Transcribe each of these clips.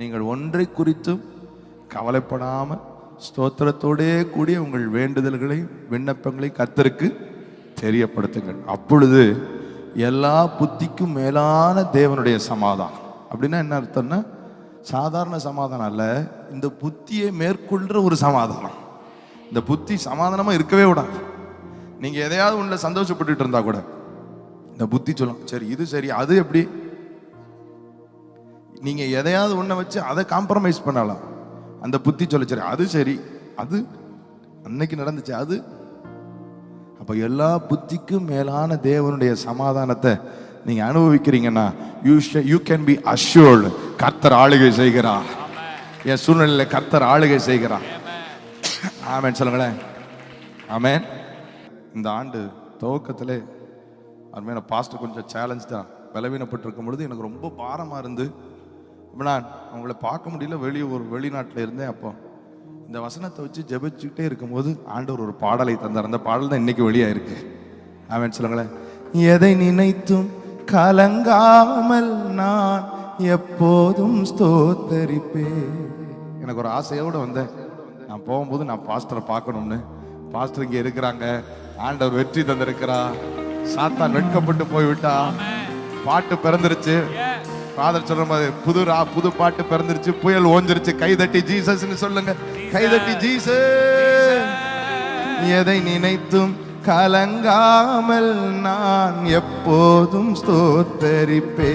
நீங்கள் ஒன்றை குறித்தும் கவலைப்படாமல் ஸ்தோத்திரத்தோடே கூடிய உங்கள் வேண்டுதல்களை விண்ணப்பங்களை கத்தருக்கு தெரியப்படுத்துங்கள். அப்பொழுது எல்லா புத்திக்கும் மேலான தேவனுடைய சமாதானம். அப்படின்னா என்ன அர்த்தம்னா சாதாரண சமாதானம் அல்ல இந்த புத்தியை மேற்கொள்கிற ஒரு சமாதானம். இந்த புத்தி சமாதானமாக இருக்கவே விடாது நீங்கள் எதையாவது உள்ள சந்தோஷப்பட்டுட்டு இருந்தால் கூட இந்த புத்தி சொல்லும் சரி இது சரி அது எப்படி? நீங்க எதையாவது ஒண்ண வச்சு அதை காம்ப்ரமைஸ் பண்ணலாம். அந்த புத்தி சொல்ல சரி அது சரி அது அன்னைக்கு நடந்துச்சு அது. அப்ப எல்லா புத்திக்கும் மேலான தேவனுடைய சமாதானத்தை நீங்க அனுபவிக்கிறீங்கன்னா you you can be assured கர்த்தர் ஆளுகை செய்கிறார். என் சூழ்நிலையில கர்த்தர் ஆளுகை செய்கிறார். ஆமென் சொல்லுங்களேன். ஆமென். இந்த ஆண்டு துவக்கத்திலே அருமையான பாஸ்டர் கொஞ்சம் சேலஞ்ச் தான் பலவீனப்பட்டிருக்கும் பொழுது எனக்கு ரொம்ப பாரமாக இருந்து அப்ப நான் அவங்கள பார்க்க முடியல வெளியே ஒரு வெளிநாட்டில் இருந்தேன் அப்போ. இந்த வசனத்தை வச்சு ஜெபிச்சுக்கிட்டே இருக்கும்போது ஆண்டவர் ஒரு பாடலை தந்தார். அந்த பாடல் தான் இன்னைக்கு வெளியாக இருக்கு அவன் சொல்லுங்களேன். எதை நினைத்தும் கலங்காமல் நான் எப்போதும் ஸ்தோத்தரிப்பேன். எனக்கு ஒரு ஆசையோடு வந்தேன். நான் போகும்போது நான் பாஸ்டரை பார்க்கணும்னு. பாஸ்டர் இங்கே இருக்கிறாங்க. ஆண்டவர் வெற்றி தந்திருக்கிறா சாத்தான் வெட்கப்பட்டு போய்விட்டா பாட்டு பிறந்துருச்சு. ஃபாதர் சொல்ற மாதிரி புது ரா புது பாட்டு பிறந்துருச்சு புயல் ஓஞ்சிருச்சு கைதட்டி ஜீசஸ்னு சொல்லுங்க. கைதட்டி ஜீசஸ் எதை நினைத்தும் கலங்காமல் நான் எப்போதும் ஸ்தோத்தரிப்பே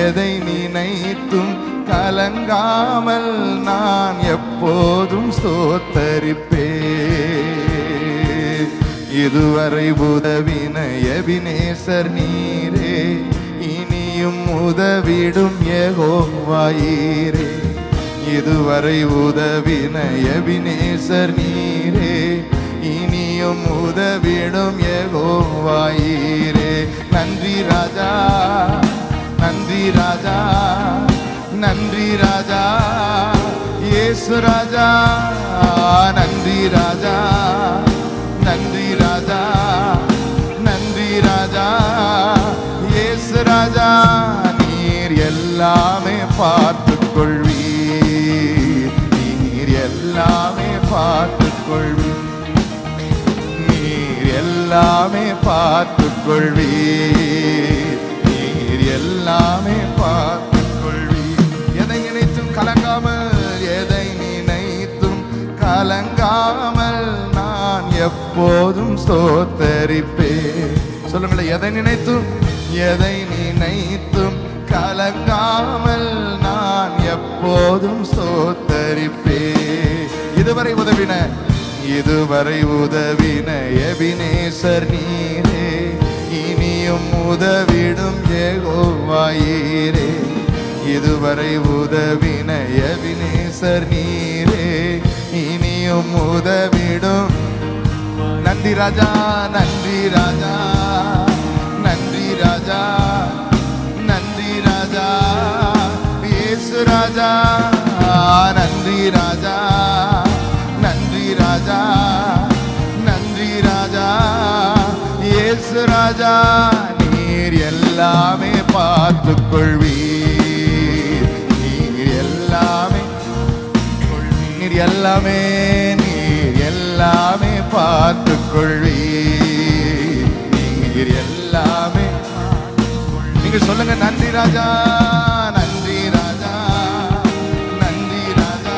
எதை நினைத்தும் கலங்காமல் நான் எப்போதும் ஸ்தோத்தரிப்பே இதுவரை உதவின எபினேசர் நீரே இனியும் உதவிடும் ஏகோவாயீரே இதுவரை உதவின எபினேசர் நீரே இனியும் உதவிடும் ஏகோவாயீரே நன்றி ராஜா நன்றி ராஜா நன்றி ராஜா இயேசு ராஜா நன்றி ராஜா. ராஜா நீர் எல்லாமே பார்த்துக் கொள்வீர் நீர் எல்லாமே பார்த்துக் கொள்வீர் நீர் எல்லாமே பார்த்துக் கொள்வீர் நீர் எல்லாமே பார்த்துக் கொள்வீர் எதை நினைத்தும் கலங்காமல் எதை நினைத்தும் கலங்காமல் நான் எப்போதும் சோத்தரிப்பேன் சொல்லுங்களேன் எதை நினைத்தும்? எதை நினைத்தும் கலங்காமல் நான் எப்போதும் சோத்தரிப்பே. இதுவரை உதவின இதுவரை உதவின எபினேசர் நீரே. இனியும் உதவிடும் ஏகோவாயீரே இதுவரை உதவின எபினேசர் நீரே. இனியும் உதவிடும். நன்றி ராஜா நன்றி ராஜா. ராஜா நன்றி ராஜா இயேசு ராஜா நன்றி ராஜா நன்றி ராஜா நன்றி ராஜா இயேசு ராஜா நீர் எல்லாமே பார்த்துக்கொள்வீர். நீர் எல்லாமே நீர் எல்லாமே நீர் எல்லாமே பார்த்துக்கொள்வீர். நீர் எல்லாமே நீங்க சொல்லுங்க நன்றி ராஜா நன்றி ராஜா நன்றி ராஜா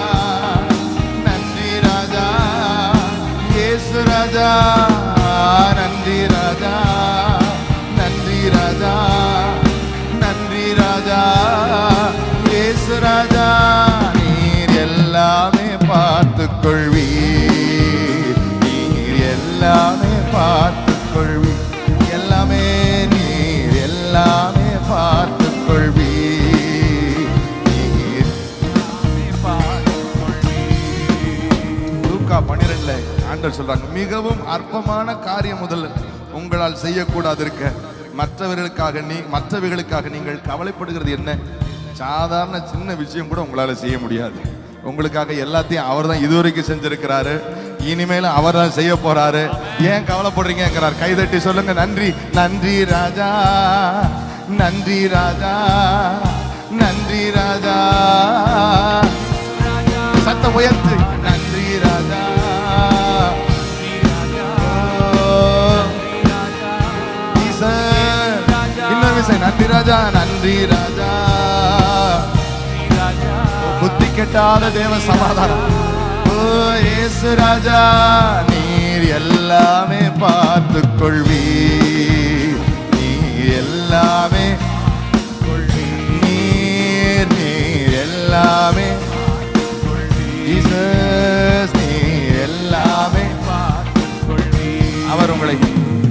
நன்றி ராஜா இயேசு ராஜா நன்றி ராஜா நன்றி ராஜா நன்றி ராஜா இயேசு ராஜா நீர் எல்லாமே பார்த்துக்கொள்வீர். சொல்றாங்க மிகவும் அற்பமான காரியம் முதல்ல உங்களால் செய்யக்கூடாது இருக்க மற்றவர்களுக்காக நீ மற்றவர்களுக்காக நீங்கள் கவலைப்படுகிறது என்ன? சாதாரண சின்ன விஷயம் கூட உங்களால் செய்ய முடியாது. உங்களுக்காக எல்லாத்தையும் அவர் தான் இதுவரைக்கும் செஞ்சிருக்கிறாரு. இனிமேலும் அவர் தான் செய்ய போறாரு. ஏன் கவலைப்படுறீங்கிறார் கைதட்டி சொல்லுங்க நன்றி நன்றி ராஜா நன்றி ராஜா நன்றி ராஜா. சத்தம் உயர்த்து. புத்தி கெட்டாத தேவ சமாதானம். ஓ ஏசு ராஜா நீர் எல்லாமே பார்த்து கொள்வீ நீர் எல்லாமே நீர் நீர் எல்லாமே நீர் எல்லாமே அவர் உங்களை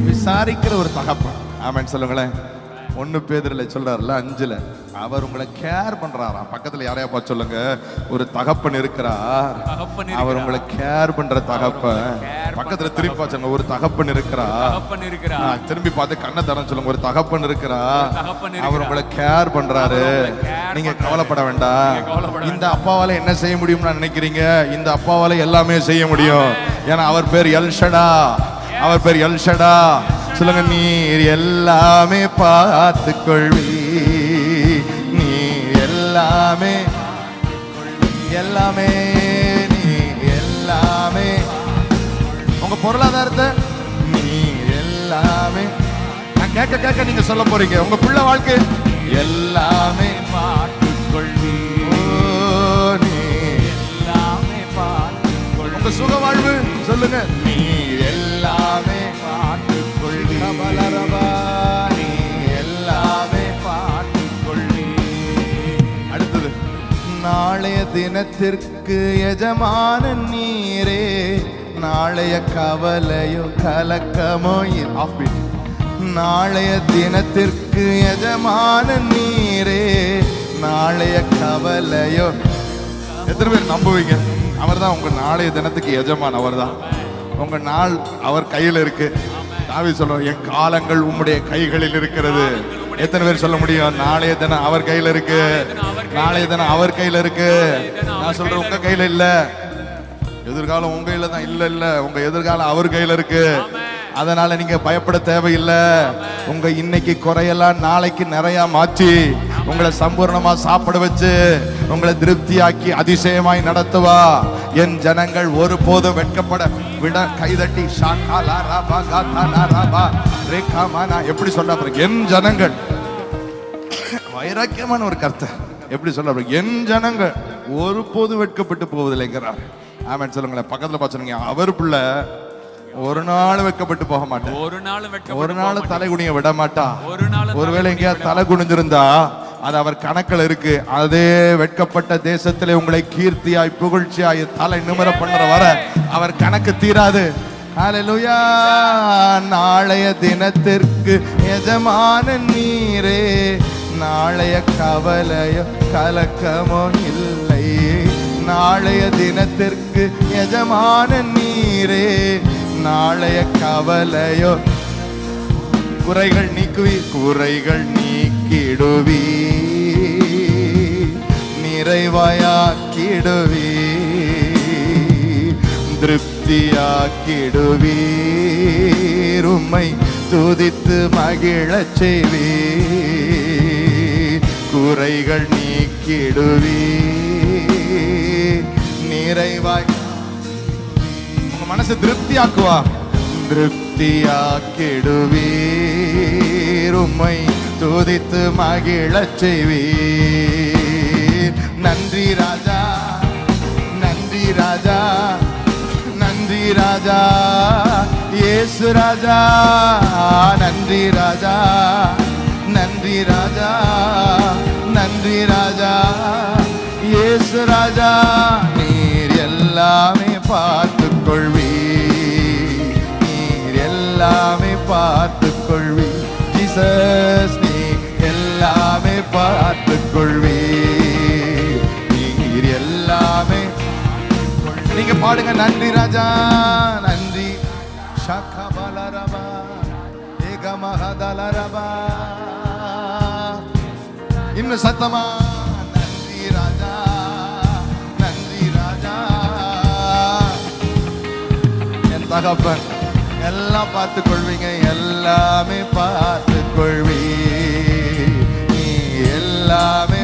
விசாரிக்கிற ஒரு தகப்பன். ஆமென் சொல்லுங்களேன். ஒன்னு பேதர்ல சொல்றாருல அஞ்சுல. அவர் உங்களை கேர் பண்றாராம். பக்கத்துல யாரையா பார்த்து சொல்லுங்க? ஒரு தகப்பன் இருக்கிறார். அவர் உங்களை கேர் பண்ற தகப்பன். பக்கத்துல பார்த்து சொல்லுங்க ஒரு தகப்பன் இருக்கிறா தகப்பன் இருக்கிறார். திரும்பி பார்த்து கண்ணை தரேன் சொல்லுங்க ஒரு தகப்பன் இருக்கிறா இருக்கிறார். அவர் உங்களை கேர் பண்றாரு. அவர் உங்களை care நீங்க பண்றாரு. கவலைப்பட வேண்டாம். இந்த அப்பாவால என்ன செய்ய முடியும்னு நினைக்கிறீங்க? இந்த அப்பாவால எல்லாமே செய்ய முடியும். ஏன்னா அவர் பேர் எல்ஷடா அவர் பேர் எல்ஷடா சொல்லுங்க நீர் எல்லாமே பார்த்து கொள்வி நீர் எல்லாமே எல்லாமே நீ எல்லாமே உங்க பொருளாதாரத்தை நீர் எல்லாமே நான் கேட்க கேட்க நீங்க சொல்ல போறீங்க. உங்க பிள்ளை வாழ்க்கை எல்லாமே பார்த்து கொள்வி நீ எல்லாமே பார்த்து உங்க சுக வாழ்வு சொல்லுங்க. நாளைய தினத்திற்கு எஜமான நீரே நாளைய கவலையோ கலக்கமோ இ- நாளைய தினத்திற்கு எஜமான நீரே நாளைய கவலையோ. எத்தனை பேர் நம்புவீங்க? அவர் தான் உங்க நாளைய தினத்துக்கு எஜமான் அவர்தான். உங்க நாள் அவர் கையில் இருக்கு. தாவி சொல்றோம் என் காலங்கள் உம்முடைய கைகளில் இருக்கிறது. எத்தனை பேர் சொல்ல முடியும்? நாளைய தினம் அவர் கையில இருக்கு. நாளைய தினம் அவர் கையில இருக்கு. நான் சொல்றேன் உங்க கையில இல்ல. எதிர்காலம் உங்க கையில தான் இல்ல இல்ல. உங்க எதிர்காலம் அவர் கையில இருக்கு. அதனால நீங்க பயப்பட தேவையில்லை. உங்க இன்னைக்கு குறையெல்லாம் நாளைக்கு நிறைய மாற்றி. உங்களை சம்பூர்ணமா சாப்பிட வச்சு உங்களை திருப்தியாக்கி அதிசயமாய் நடத்துவா. என் ஜனங்கள் ஒருபோதும் வெட்கப்பட விட கைதட்டி. எப்படி சொல்ல என் ஜனங்கள். வைராக்கியமான ஒரு கர்த்தர். எப்படி சொல்ல என் ஜனங்கள் ஒருபோது வெட்கப்பட்டு போவதில்லைங்கிறார் ஆமென். சொல்லுங்களேன். பக்கத்துல பார்த்து அவர் பிள்ளை ஒரு நாள் வெட்கப்பட்டு போக மாட்டேன். ஒரு வெட்கப்பட்டு ஒரு நாள் தலை குனிய விட மாட்டா. ஒரு நாளும் ஒருவேளை எங்கேயாவது தலை குனிஞ்சிருந்தா அது அவர் கணக்கில் இருக்கு. அதே வெட்கப்பட்ட தேசத்திலே உங்களை கீர்த்தியாய் புகழ்ச்சியாய் தலை நிமிர பண்ற வர அவர் கணக்கு தீராது. ஹalleluya நாளைய தினத்திற்கு எஜமான நீரே. நாளைய கவலையோ கலக்கமோ இல்லை. நாளைய தினத்திற்கு எஜமான நீரே. நாளைய கவலையோ குறைகள் நீக்குவி குறைகள் நீக்கிடுவி நிறைவாயாக்கிடுவி திருப்தியாக்கிடுவி உம்மை துதித்து மகிழச் செய்வி குறைகள் நீக்கிடுவி நிறைவாய் உங்க மனசு திருப்தியாக்குவா. திருப்தியாக்கிடுவீர். உம்மை துதித்து மகிழச் செய்வீர். நன்றி ராஜா நன்றி ராஜா நன்றி ராஜா இயேசு ராஜா நன்றி ராஜா நன்றி ராஜா நன்றி ராஜா. நீங்க பாடுங்க. நன்றி ராஜா. நன்றி. ஷகபலரபா ஏகமஹதலரபா இன்னும் சத்தமா? நன்றி ராஜா. நன்றி ராஜா. என் தகப்பன் எல்லாம் பார்த்து கொள்வீங்க எல்லாமே பார்த்து கொள்வி நீ எல்லாமே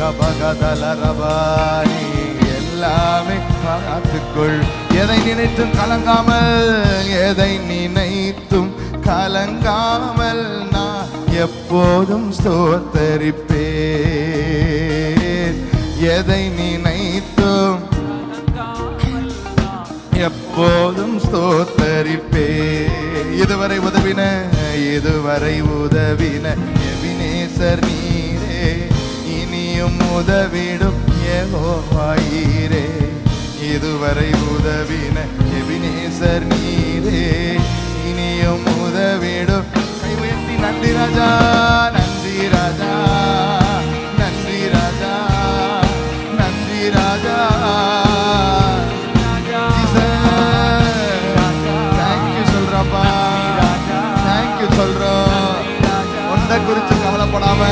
கபகதலரபாரி எல்லாமே பார்த்துக்கொள் எதை நினைத்தும் கலங்காமல் எதை நினைத்தும் கலங்காமல் நான் எப்போதும் ஸ்தோத்தரிப்பேன். எதை நினைத்தும் எப்போதும் ஸ்தோத்தரிப்பே இதுவரை உதவின இதுவரை உதவின எவினேசர் நீரே. இனியும் உதவிடும் ஏகோவாயிரே இதுவரை உதவின எபினேசர் நீரே. இனியும் உதவிடும். கை உயர்த்தி நன்றி ராஜா நன்றி ராஜா நன்றி ராஜா நன்றி ராஜா. சொல்றப்பா. தேங்க்யூ சொல்றோம். ஒன்றை குறித்து கவலைப்படாம.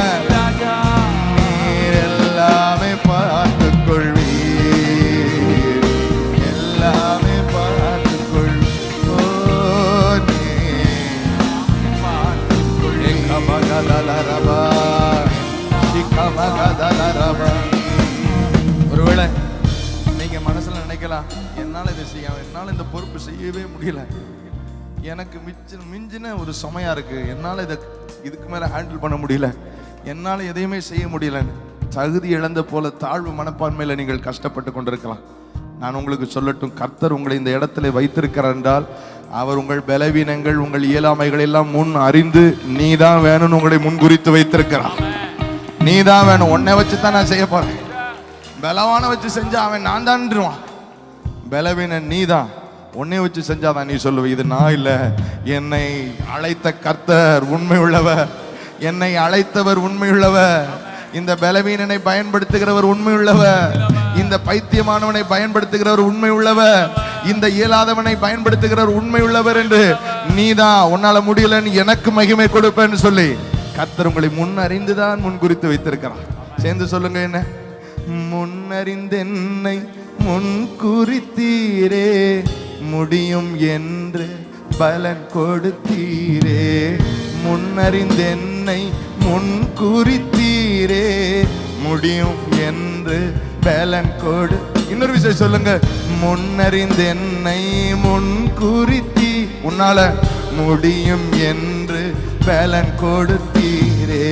ஒருவேளை நீங்க மனசுல நினைக்கலாம் என்னால இதை செய்ய என்னால இந்த பொறுப்பு செய்யவே முடியல. எனக்கு மிச்ச மிஞ்சின ஒரு சுமையா இருக்கு. என்னால இதை இதுக்கு மேல ஹேண்டில் பண்ண முடியல. என்னால எதையுமே செய்ய முடியல. தகுதி இழந்த போல தாழ்வு மனப்பான்மையில நீங்கள் கஷ்டப்பட்டு கொண்டிருக்கலாம். நான் உங்களுக்கு சொல்லட்டும் கர்த்தர் உங்களை இந்த இடத்துல வைத்திருக்கிறார் என்றால் அவர் உங்கள் பலவீனங்கள் உங்கள் இயலாமைகள் எல்லாம் முன் அறிந்து நீதான் வேணும்னு உங்களை முன்குறித்து வைத்திருக்கிறார். நீ தான் வேணும். உன்னை வச்சு தான் நான் செய்ய போறேன். பலவான வச்சு செஞ்சா அவன் நான் தான்ருவான் நீ நீதான். உன்னை வச்சு செஞ்சாதான் நீ சொல்லுவ இது நான் இல்லை. என்னை அழைத்த கர்த்தர் உண்மை உள்ளவர். என்னை அழைத்தவர் உண்மை உள்ளவர். இந்த பலவீனனை பயன்படுத்துகிறவர் உண்மை உள்ளவர். இந்த பைத்தியமானவனை பயன்படுத்துகிறவர் உண்மை உள்ளவர். இந்த இயலாதவனை பயன்படுத்துகிறவர் உண்மை உள்ளவர் என்று நீதான் உன்னால முடியலன்னு எனக்கு மகிமை கொடுப்பேன்னு சொல்லி கத்தர் உங்களை முன் முன்குறித்து வைத்திருக்கிறார். சேர்ந்து சொல்லுங்க என்ன? முன்னறிந்தென்னை முன் குறித்தீரே முடியும் என்று பலன் கொடுத்தீரே. முன்னறிந்தென்னை முன்குறித்தீரே முடியும் என்று பலன் கொடு. இன்னொரு விஷயம் சொல்லுங்க. முன்னறிந்தென்னை முன் குறித்தி உன்னால முடியும் என்று பலன் கொடுத்தீரே.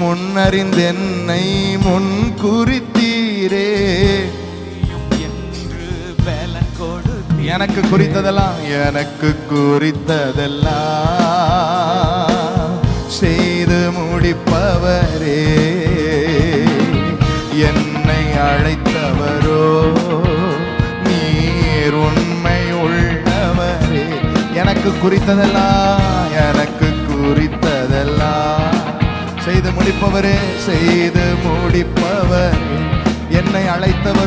முன்னறிந்தென்னை முன் குறித்தீரே என்று எனக்கு குறித்ததெல்லாம் எனக்கு குறித்ததெல்லாம் செய்து முடிப்பவரே. என்னை அழைத்தவரோ நீர் உண்மை உள்ளவரே. எனக்கு குறித்ததெல்லாம் எனக்கு குறித்ததெல்லாம் செய்து முடிப்பவரே செய்து முடிப்பவர். என்னை அழைத்தவர்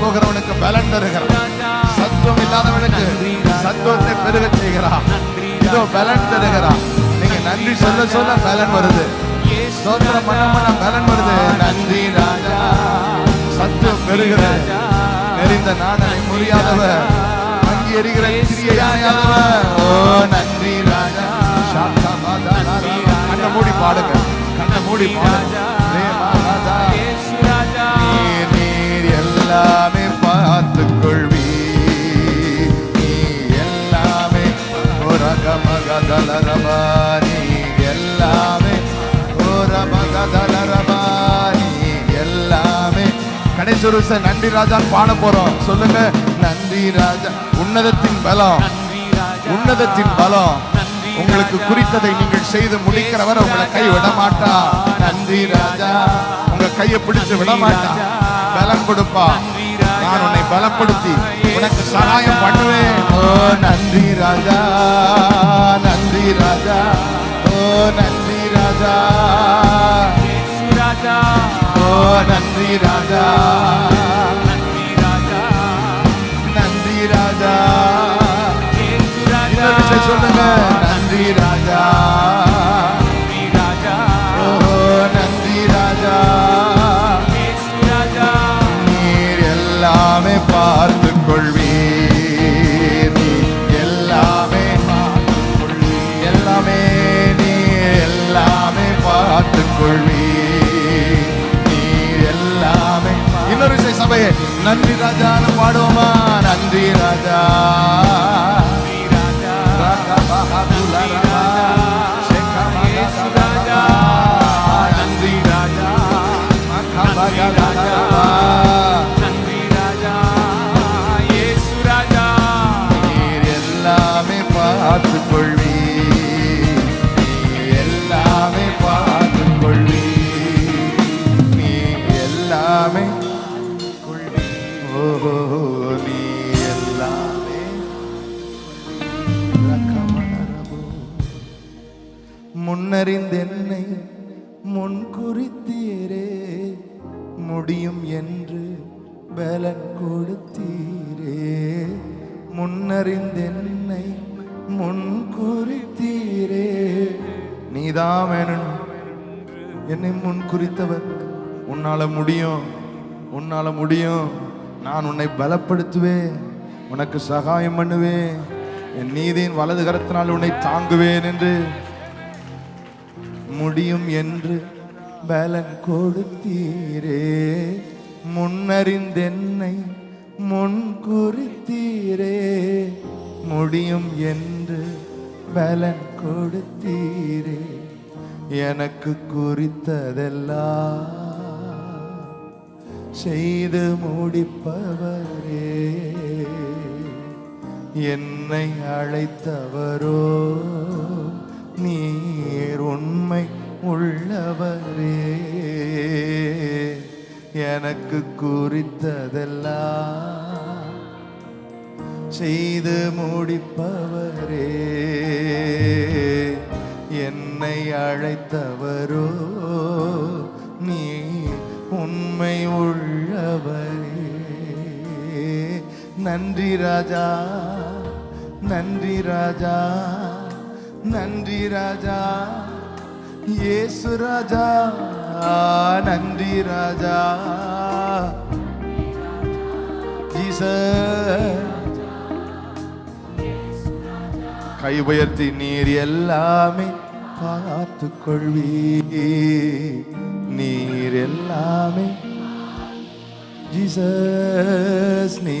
போகிறவனுக்கு பலன் தருகிறான். சத்துவம் இல்லாதவனுக்கு சத்துவத்தை பெருக செய்கிறார் இதோ பலன் தருகிறான். நீங்க நன்றி சொல்ல சொல்ல பலன் வருது. சோத்திரம் பண்ண பண்ண பலன் வருது. நன்றி ராஜா. சத்துவம் பெருகிற நெறிந்த நாடனை முடியாதவர் அங்கி எறிகிற கிரியையானவர் ஓ நன்றி ராஜா. சாத்தா மாதா கண்ணை மூடி பாடுங்க. கண்ணை மூடி பாடுங்க. எல்லாமே பார்த்துக் கொள்வி நீ எல்லாமே ஒரகமகதலரபா நீ எல்லாமே ஓரமகதலரபா நீ எல்லாமே கடைசி ஒரு நன்றி ராஜான்னு பாட போறோம். சொல்லுங்க நன்றி ராஜா. உன்னதத்தின் பலம். உன்னதத்தின் பலம். உங்களுக்கு குறித்ததை நீங்கள் செய்து முடிக்கிறவர் உங்களை கை விட மாட்டா நன்றி ராஜா. உங்க கையை பிடிச்சு விட மாட்டா பலம் கொடுப்பா நான் உன்னை பலப்படுத்தி உனக்கு சகாயம் பண்ணுவேன். ஓ நன்றி ராஜா நன்றி ராஜா ஓ நன்றி ராஜா. ஓ நன்றி ராஜா நன்றி ராஜா. நன்றி ராஜா சொல்லுங்க. நன்றி ராஜா. நன்றி ராஜான்னு பாடுவோமா? நன்றி ராஜா. ராஜா. அறிந்தென்னை முன் குறித்தீரே முடியும் என்று பலன் கொடுத்தீரே. முன்னறிந்தென்னை முன் குறித்தீரே நீதாமெனும் என்னை முன் குறித்தவர். உன்னால முடியும் உன்னால முடியும். நான் உன்னை பலப்படுத்துவேன் உனக்கு சகாயம் பண்ணுவேன். என் நீதியின் வலது கரத்தினால் உன்னை தாங்குவேன் என்று முடியும் என்று பலன் கொடுத்தீரே. முன்னறிந்தென்னை முன் குறித்தீரே முடியும் என்று பலன் கொடுத்தீரே. எனக்கு குறித்ததெல்லாம் செய்து முடிப்பவரே. என்னை அழைத்தவரோ நீர் உண்மை உள்ளவரே எனக்கு குறித்ததெல்லாம் செய்து முடிப்பவரே. என்னை அழைத்தவரோ நீ உண்மை உள்ளவரே. நன்றி ராஜா நன்றி ராஜா நன்றி ராஜா. இயேசு ராஜா நன்றி ராஜா. ஜீசஸ் கை உயர்த்தி நீர் எல்லாமே பார்த்து கொள்வீ நீர் எல்லாமே. ஜீசஸ் நீ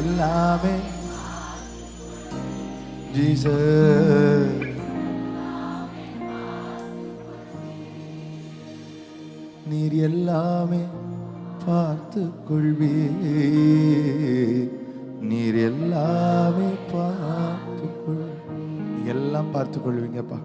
எல்லாமே. ஜீசஸ். நீர் எல்லாமே பார்த்து கொள்வீ நீர் எல்லாமே பார்த்து கொள் எல்லாம் பார்த்து கொள்வீங்கப்பா